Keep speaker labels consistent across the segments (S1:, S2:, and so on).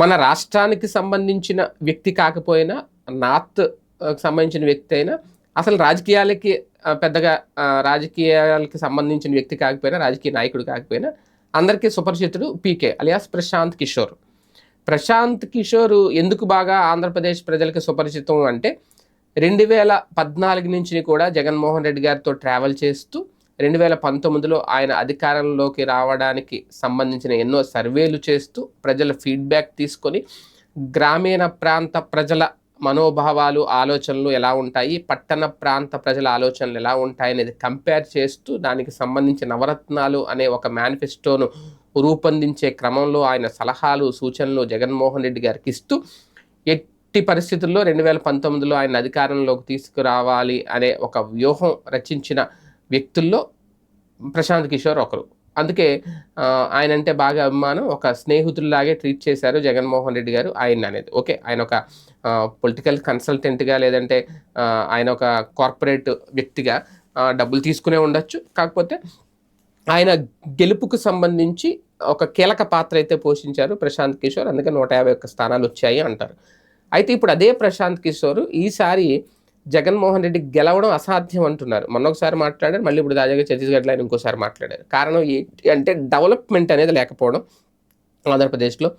S1: మన రాష్ట్రానికి సంబంధించిన వ్యక్తి కాకపోయినా నార్త్ సంబంధించిన వ్యక్తి అయినా అసలు రాజకీయాలకి పెద్దగా రాజకీయాలకి సంబంధించిన వ్యక్తి కాకపోయినా రాజకీయ నాయకుడు కాకపోయినా అందరికీ సుపరిచితుడు P K alias Prashant Kishor. Prashant Kishor ఎందుకు బాగా ఆంధ్రప్రదేశ్ ప్రజలకు సుపరిచితం అంటే రెండు వేల పద్నాలుగు నుంచి కూడా జగన్మోహన్ రెడ్డి గారితో ట్రావెల్ చేస్తూ రెండు వేల పంతొమ్మిదిలో ఆయన అధికారంలోకి రావడానికి సంబంధించిన ఎన్నో సర్వేలు చేస్తూ ప్రజల ఫీడ్బ్యాక్ తీసుకొని గ్రామీణ ప్రాంత ప్రజల మనోభావాలు ఆలోచనలు ఎలా ఉంటాయి పట్టణ ప్రాంత ప్రజల ఆలోచనలు ఎలా ఉంటాయి అనేది కంపేర్ చేస్తూ దానికి సంబంధించి నవరత్నాలు అనే ఒక మేనిఫెస్టోను రూపొందించే క్రమంలో ఆయన సలహాలు సూచనలు జగన్మోహన్ రెడ్డి గారికి ఇస్తూ ఎట్టి పరిస్థితుల్లో రెండు వేల పంతొమ్మిదిలో ఆయన అధికారంలోకి తీసుకురావాలి అనే ఒక వ్యూహం రచించిన వ్యక్తుల్లో ప్రశాంత్ కిషోర్ ఒకరు. అందుకే ఆయన అంటే బాగా అభిమానం ఒక స్నేహితుల్లాగే ట్రీట్ చేశారు జగన్మోహన్ రెడ్డి గారు ఆయన అనేది. ఓకే ఆయన ఒక పొలిటికల్ కన్సల్టెంట్గా లేదంటే ఆయన ఒక కార్పొరేట్ వ్యక్తిగా డబ్బులు తీసుకునే ఉండొచ్చు. కాకపోతే ఆయన గెలుపుకు సంబంధించి ఒక కీలక పాత్ర అయితే పోషించారు ప్రశాంత్ కిషోర్. అందుకే నూట యాభై ఒక్క స్థానాలు వచ్చాయి అంటారు. అయితే ఇప్పుడు అదే ప్రశాంత్ కిషోర్ ఈసారి జగన్మోహన్ రెడ్డి గెలవడం అసాధ్యం అంటున్నారు. మొన్న ఒకసారి మాట్లాడారు మళ్ళీ ఇప్పుడు తాజాగా ఛత్తీస్గఢ్లో ఆయన ఇంకోసారి మాట్లాడారు. కారణం ఏంటి అంటే డెవలప్మెంట్ అనేది లేకపోవడం ఆంధ్రప్రదేశ్లో.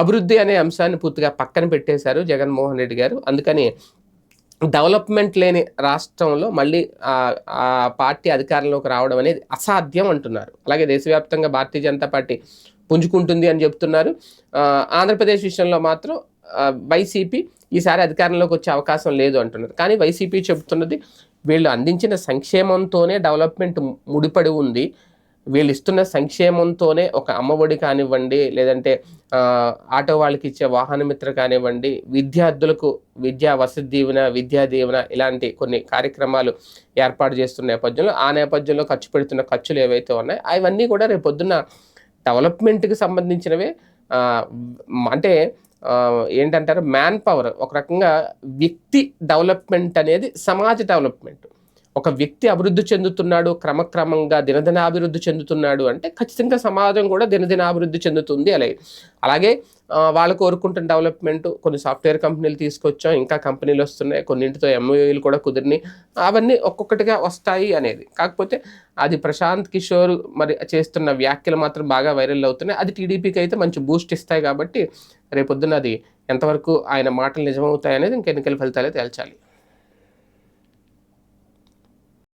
S1: అభివృద్ధి అనే అంశాన్ని పూర్తిగా పక్కన పెట్టేశారు జగన్మోహన్ రెడ్డి గారు. అందుకని డెవలప్మెంట్ లేని రాష్ట్రంలో మళ్ళీ ఆ పార్టీ అధికారంలోకి రావడం అనేది అసాధ్యం అంటున్నారు. అలాగే దేశవ్యాప్తంగా భారతీయ జనతా పార్టీ పుంజుకుంటుంది అని చెప్తున్నారు. ఆంధ్రప్రదేశ్ విషయంలో మాత్రం వైసీపీ ఈసారి అధికారంలోకి వచ్చే అవకాశం లేదు అంటున్నారు. కానీ వైసీపీ చెబుతున్నది వీళ్ళు అందించిన సంక్షేమంతోనే డెవలప్మెంట్ ముడిపడి ఉంది. వీళ్ళు ఇస్తున్న సంక్షేమంతోనే ఒక అమ్మఒడి కానివ్వండి లేదంటే ఆటో వాళ్ళకి ఇచ్చే వాహన మిత్ర కానివ్వండి విద్యార్థులకు విద్యా వసతి దీవెన విద్యా దీవెన ఇలాంటి కొన్ని కార్యక్రమాలు ఏర్పాటు చేస్తున్న నేపథ్యంలో ఆ నేపథ్యంలో ఖర్చు పెడుతున్న ఖర్చులు ఏవైతే ఉన్నాయో అవన్నీ కూడా రేపు పొద్దున్న డెవలప్మెంట్కి సంబంధించినవే అంటే ఏంటంటారు? మ్యాన్ పవర్ ఒక రకంగా వ్యక్తి డెవలప్మెంట్ అనేది సమాజ డెవలప్మెంట్. ఒక వ్యక్తి అభివృద్ధి చెందుతున్నాడు క్రమక్రమంగా దినదినాభివృద్ధి చెందుతున్నాడు అంటే ఖచ్చితంగా సమాజం కూడా దినదినాభివృద్ధి చెందుతుంది అలాగే అలాగే వాళ్ళు కోరుకుంటున్న డెవలప్మెంట్ కొన్ని సాఫ్ట్వేర్ కంపెనీలు తీసుకొచ్చాం ఇంకా కంపెనీలు వస్తున్నాయి కొన్నింటితో ఎంఓయూలు కూడా కుదిరినాయి. అవన్నీ ఒక్కొక్కటిగా వస్తాయి అనేది. కాకపోతే అది ప్రశాంత్ కిషోర్ మరి చేస్తున్న వ్యాఖ్యలు మాత్రం బాగా వైరల్ అవుతున్నాయి. అది టీడీపీకి అయితే మంచి బూస్ట్ ఇస్తాయి కాబట్టి రేపొద్దున అది ఎంతవరకు ఆయన మాటలు నిజమవుతాయి అనేది ఇంక ఎన్నికల ఫలితాలే తేల్చాలి.